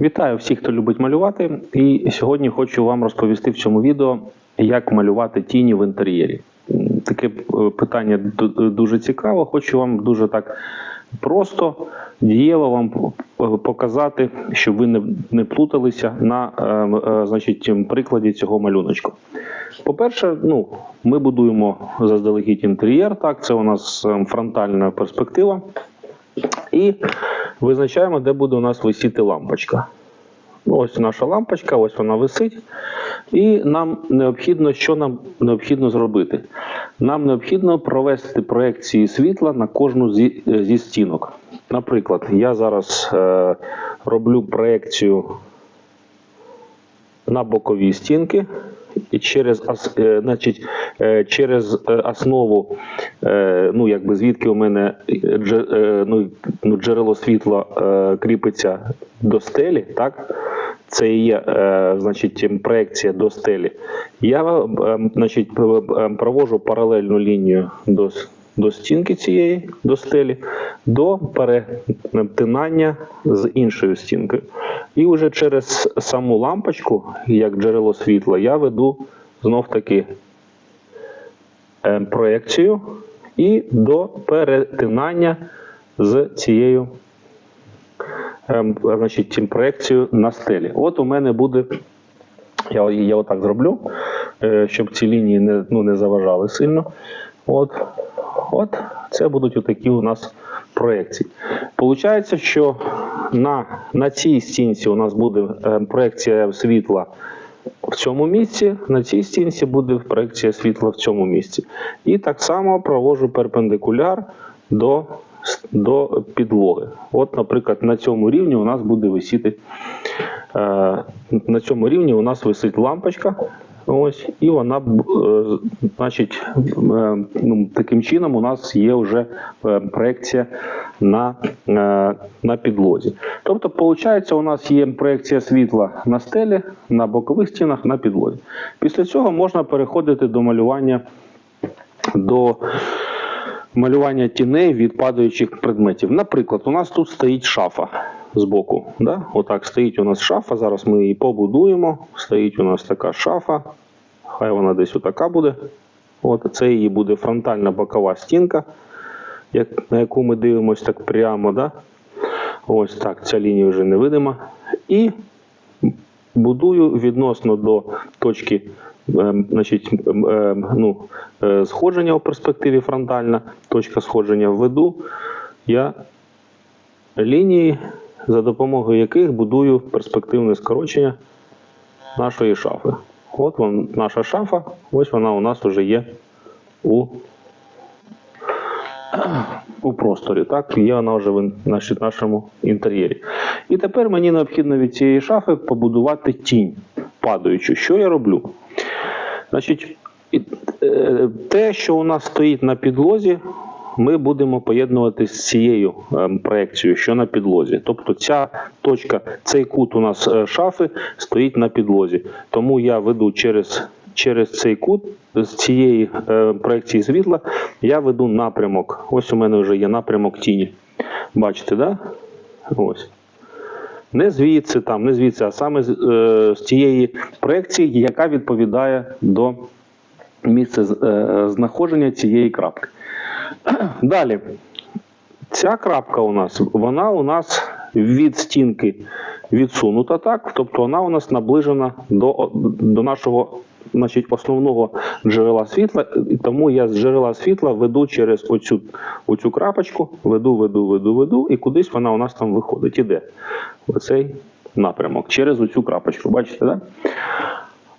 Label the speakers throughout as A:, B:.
A: Вітаю всіх, хто любить малювати. І сьогодні хочу вам розповісти в цьому відео, як малювати тіні в інтер'єрі. Таке е, питання дуже цікаве. Хочу вам дуже так просто, дієво вам показати, щоб ви не, плуталися на е, е, значить, прикладі цього малюночку. По-перше, ну, ми будуємо заздалегідь інтер'єр. Так, це у нас е, фронтальна перспектива. І визначаємо, де буде у нас висіти лампочка. Ну, Ось наша лампочка, ось вона висить. І нам необхідно, що нам необхідно зробити? Нам необхідно провести проекції світла на кожну зі, зі стінок. Наприклад, я зараз е, роблю проекцію на бокові стінки. Через, е, значить, е, через е, основу, ну якби звідки у мене ну, ну, джерело світла кріпиться до стелі, так? Це і є значить, проекція до стелі. Я значить, п- п- паралельну лінію до, до стінки цієї, до стелі, до перетинання з іншою стінкою. І вже через саму лампочку, як джерело світла, я веду знов таки е, проекцію і до перетинання з цією ем, значить, проекцією на стелі. От у мене буде, я, я отак зроблю, е, щоб ці лінії не, ну, не заважали сильно. От, от це будуть отакі у нас проекції. Получається, що на, на цій стінці у нас буде е, проекція світла в цьому місці, на цій стінці буде проекція світла в цьому місці. І так само провожу перпендикуляр до, до підлоги. От, наприклад, на цьому рівні у нас буде висіти. Е, на цьому рівні у нас висить лампочка. Ось, і вона, е, значить, е, ну, таким чином у нас є вже е, проекція на, на підлозі. Тобто, виходить, у нас є проекція світла на стелі, на бокових стінах, на підлозі. Після цього можна переходити до малювання до малювання тіней від падаючих предметів. Наприклад, у нас тут стоїть шафа збоку. Да? Отак стоїть у нас шафа. Зараз ми її побудуємо. Стоїть у нас така шафа. Хай вона десь отака буде. От це її буде фронтальна бокова стінка, як, на яку ми дивимося так прямо. Да? Ось так, ця лінія вже невидима. І будую відносно до точки ем, значить, ем, ем, ну, е, сходження у перспективі фронтальна, точка сходження введу. Я лінії, за допомогою яких будую перспективне скорочення нашої шафи. От вон, наша шафа, ось вона у нас вже є у, у просторі. Так, є вона вже в нашому інтер'єрі. І тепер мені необхідно від цієї шафи побудувати тінь падаючу. Що я роблю? Значить, е, те, що у нас стоїть на підлозі, ми будемо поєднувати з цією ем, проекцією, що на підлозі. Тобто ця точка, цей кут у нас е, шафи стоїть на підлозі. Тому я веду через, через цей кут з цієї е, проекції світла, я веду напрямок. Ось у мене вже є напрямок тіні. Бачите, да? Ось. Не звідси, там, не звідси, а саме з, е, з тієї проекції, яка відповідає до місця е, знаходження цієї крапки. Далі. Ця крапка у нас, вона у нас від стінки відсунута, так? Тобто вона у нас наближена до, до нашого значить, основного джерела світла. І тому я з джерела світла веду через оцю, оцю крапочку, веду, веду, веду, веду, і кудись вона у нас там виходить. Іде оцей напрямок через оцю крапочку. Бачите, так?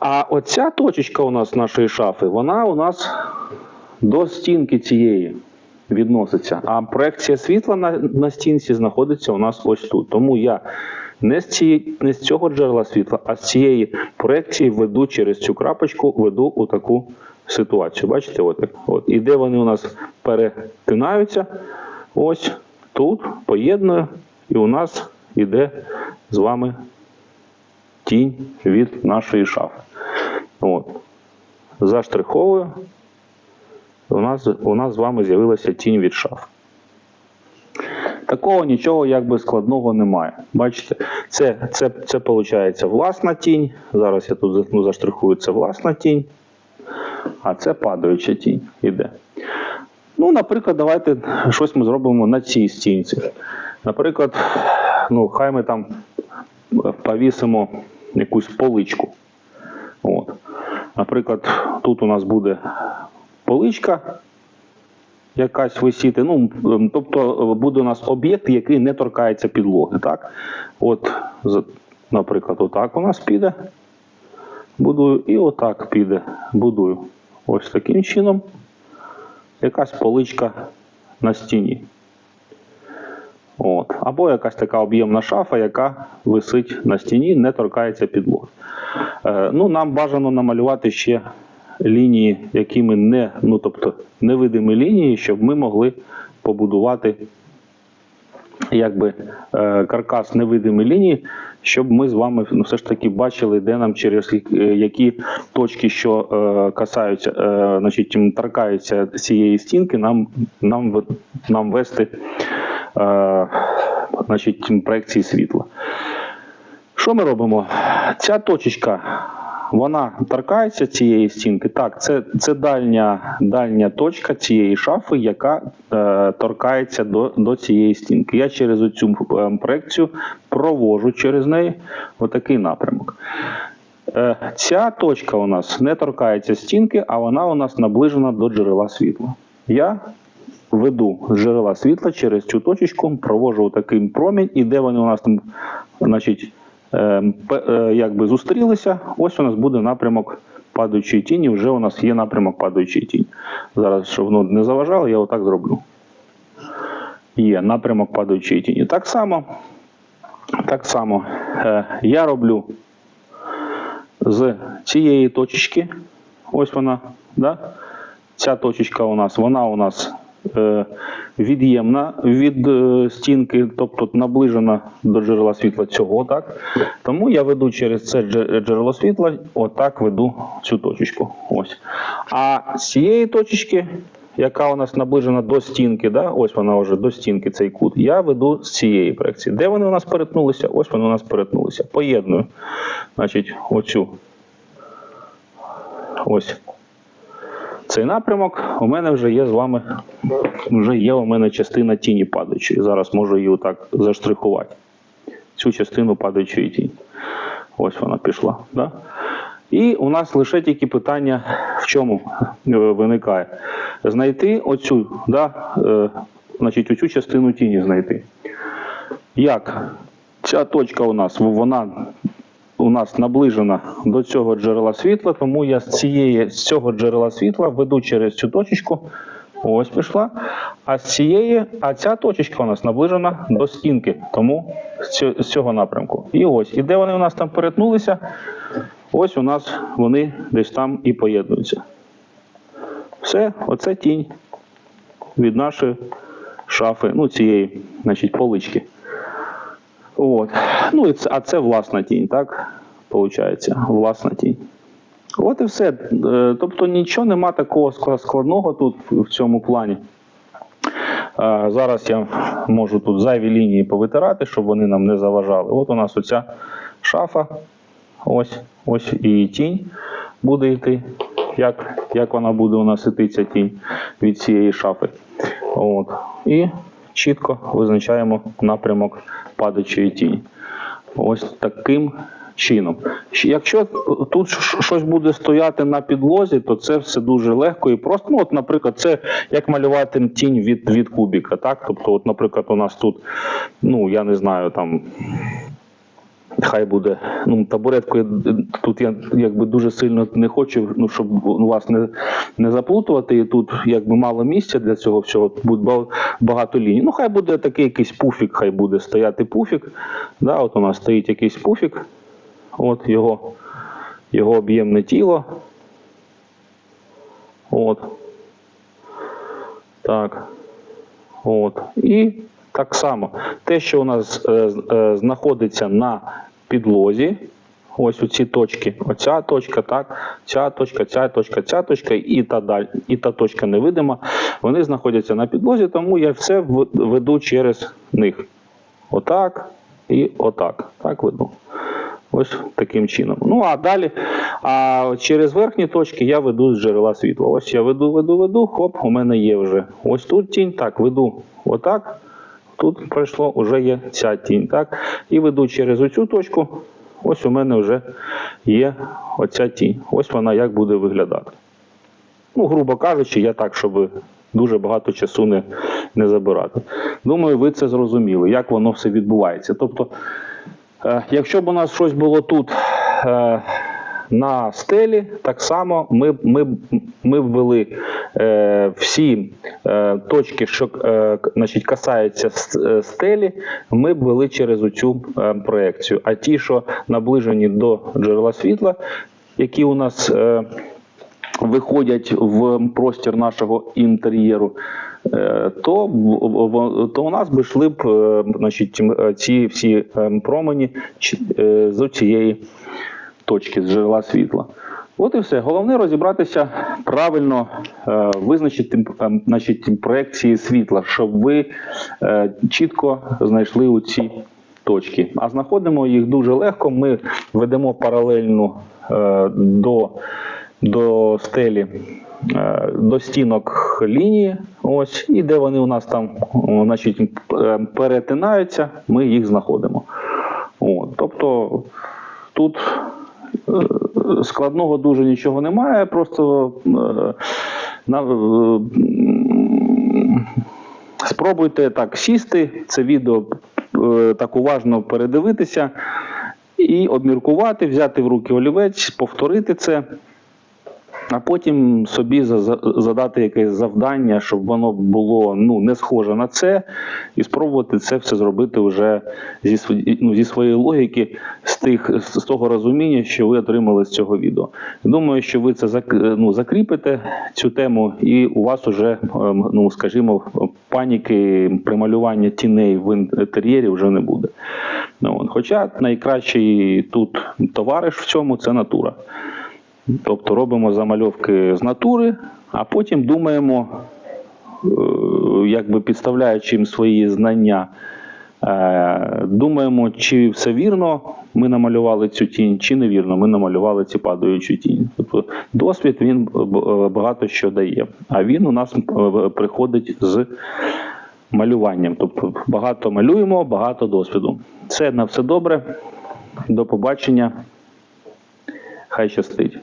A: А оця точечка у нас нашої шафи, вона у нас до стінки цієї відноситься. А проекція світла на, на стінці знаходиться у нас ось тут. Тому я не з, цієї, не з цього джерела світла, а з цієї проекції веду через цю крапочку, веду у таку ситуацію. Бачите, от, от. І де вони у нас перетинаються, ось тут поєдную, і у нас іде з вами тінь від нашої шафи. От. Заштриховую. У нас, у нас з вами з'явилася тінь від шаф. Такого нічого якби складного немає. Бачите, це, це, це виходить власна тінь. Зараз я тут ну, заштрихую, це власна тінь, а це падаюча тінь іде. Ну, наприклад, давайте щось ми зробимо на цій стінці. Наприклад, ну, хай ми там повісимо якусь поличку. От. Наприклад, тут у нас буде поличка якась висіти. Ну, тобто е, буде у нас об'єкт, який не торкається підлоги. Так? От, наприклад, отак у нас піде. Будую, і отак піде. Будую. Ось таким чином. Якась поличка на стіні. От. Або якась така об'ємна шафа, яка висить на стіні, не торкається підлоги. Е, ну, нам бажано намалювати ще лінії, якими не, ну, тобто невидимі лінії, щоб ми могли побудувати якби, е, каркас невидимі лінії, щоб ми з вами ну, все ж таки бачили, де нам через які- е, точки, що е, касаються, е, значить, торкаються цієї стінки, нам, нам, нам вести е, значить, проекції світла. Що ми робимо? Ця точечка, вона торкається цієї стінки. Так, це, це дальня, дальня точка цієї шафи, яка е, торкається до, до цієї стінки. Я через цю проекцію провожу через неї отакий напрямок. Е, ця точка у нас не торкається стінки, а вона у нас наближена до джерела світла. Я веду джерела світла через цю точечку, провожу такий промінь, і де вони у нас там, значить, е, е, якби зустрілися, ось у нас буде напрямок падаючої тіні, вже у нас є напрямок падаючої тіні. Зараз, щоб воно не заважало, я отак зроблю. Є напрямок падаючої тіні. Так само, так само е, я роблю з цієї точечки, ось вона, да? ця точечка у нас, вона у нас е, від'ємна від е, стінки, тобто наближена до джерела світла цього, так? Тому я веду через це джерело світла, отак веду цю точечку. Ось. А з цієї точечки, яка у нас наближена до стінки, да? ось вона вже до стінки, цей кут, я веду з цієї проекції. Де вони у нас перетнулися? Ось вони у нас перетнулися. Поєдную. Значить, оцю. Ось цей напрямок у мене вже є з вами, вже є у мене частина тіні падаючої. Зараз можу її отак заштрихувати. Цю частину падаючої тіні. Ось вона пішла. Да? І у нас лише тільки питання в чому е, виникає. Знайти оцю, да, е, значить, оцю частину тіні знайти. Як? Ця точка у нас, вона у нас наближена до цього джерела світла, тому я з цієї з цього джерела світла веду через цю точечку. Ось пішла. А з цієї, а ця точечка у нас наближена до стінки, тому з цього, напрямку. І ось, і де вони у нас там перетнулися, ось у нас вони десь там і поєднуються. Все, оце тінь від нашої шафи, ну цієї, значить, полички. От. Ну, а це власна тінь, так? Получається, власна тінь. От і все. Е, Тобто нічого нема такого складного тут в цьому плані. Е, Зараз я можу тут зайві лінії повитирати, щоб вони нам не заважали. От у нас оця шафа. Ось, ось і тінь буде йти. Як, як вона буде у нас іти ця тінь від цієї шафи. От. І чітко визначаємо напрямок падаючої тіні. Ось таким чином. Якщо тут щось буде стояти на підлозі, то це все дуже легко і просто. Ну, от, наприклад, це як малювати тінь від, від кубіка. Так? Тобто, от, наприклад, у нас тут, ну я не знаю, там Хай буде ну табуреткою. Тут я якби дуже сильно не хочу, ну щоб вас не, не заплутувати. І тут якби мало місця для цього всього. Буде багато ліній. Ну хай буде такий якийсь пуфік, хай буде стояти пуфік. Да, от у нас стоїть якийсь пуфік. От його, його об'ємне тіло. От. Так. От. І так само те, що у нас е, е, знаходиться на підлозі, ось у ці точки. Оця точка, так, ця точка, ця точка, ця точка і та далі, і та точка невидима. Вони знаходяться на підлозі, тому я все веду через них. Отак і отак. Так веду. Ось таким чином. Ну а далі, а через верхні точки я веду з джерела світла. Ось я веду, веду, веду, хоп, у мене є вже. Ось тут тінь, так, веду отак. Тут пройшло, вже є ця тінь. Так? І веду через оцю точку. Ось у мене вже є оця тінь. Ось вона як буде виглядати. Ну, грубо кажучи, я так, щоб дуже багато часу не, не забирати. Думаю, ви це зрозуміли, як воно все відбувається. Тобто, якщо б у нас щось було тут е, на стелі, так само ми, ми, ми ввели е, всі е, точки, що е, значить, касаються е, стелі, ми б ввели через оцю е, проекцію. А ті, що наближені до джерела світла, які у нас. Е, виходять в простір нашого інтер'єру, е, то, в- в- то у нас би йшли б е, значить, е, ці всі е, промені е, з цієї точки, з джерела світла. От і все. Головне розібратися правильно, е, визначити е, значить, проекції світла, щоб ви е, чітко знайшли у ці точки. А знаходимо їх дуже легко. Ми ведемо паралельно е, до, до стелі, е, до стінок лінії. Ось, і де вони у нас там значить, е, перетинаються, ми їх знаходимо. От, тобто тут е, складного дуже нічого немає, просто е, на, е, спробуйте так сісти, це відео е, так уважно передивитися і обміркувати, взяти в руки олівець, повторити це. А потім собі за- за- задати якесь завдання, щоб воно було ну, не схоже на це, і спробувати це все зробити вже зі, ну, зі своєї логіки, з, тих, з того розуміння, що ви отримали з цього відео. Думаю, що ви це ну, закріпите цю тему, і у вас уже, ем, ну, скажімо, паніки при малюванні тіней в інтер'єрі вже не буде. Ну. Хоча найкращий тут товариш в цьому це натура. Тобто робимо замальовки з натури, а потім думаємо, е, якби підставляючи їм свої знання, е, думаємо, чи все вірно ми намалювали цю тінь, чи невірно ми намалювали цю падаючу тінь. Тобто досвід він багато що дає. А він у нас е, приходить з малюванням. Тобто багато малюємо, багато досвіду. Це на все добре. До побачення. Хай щастить.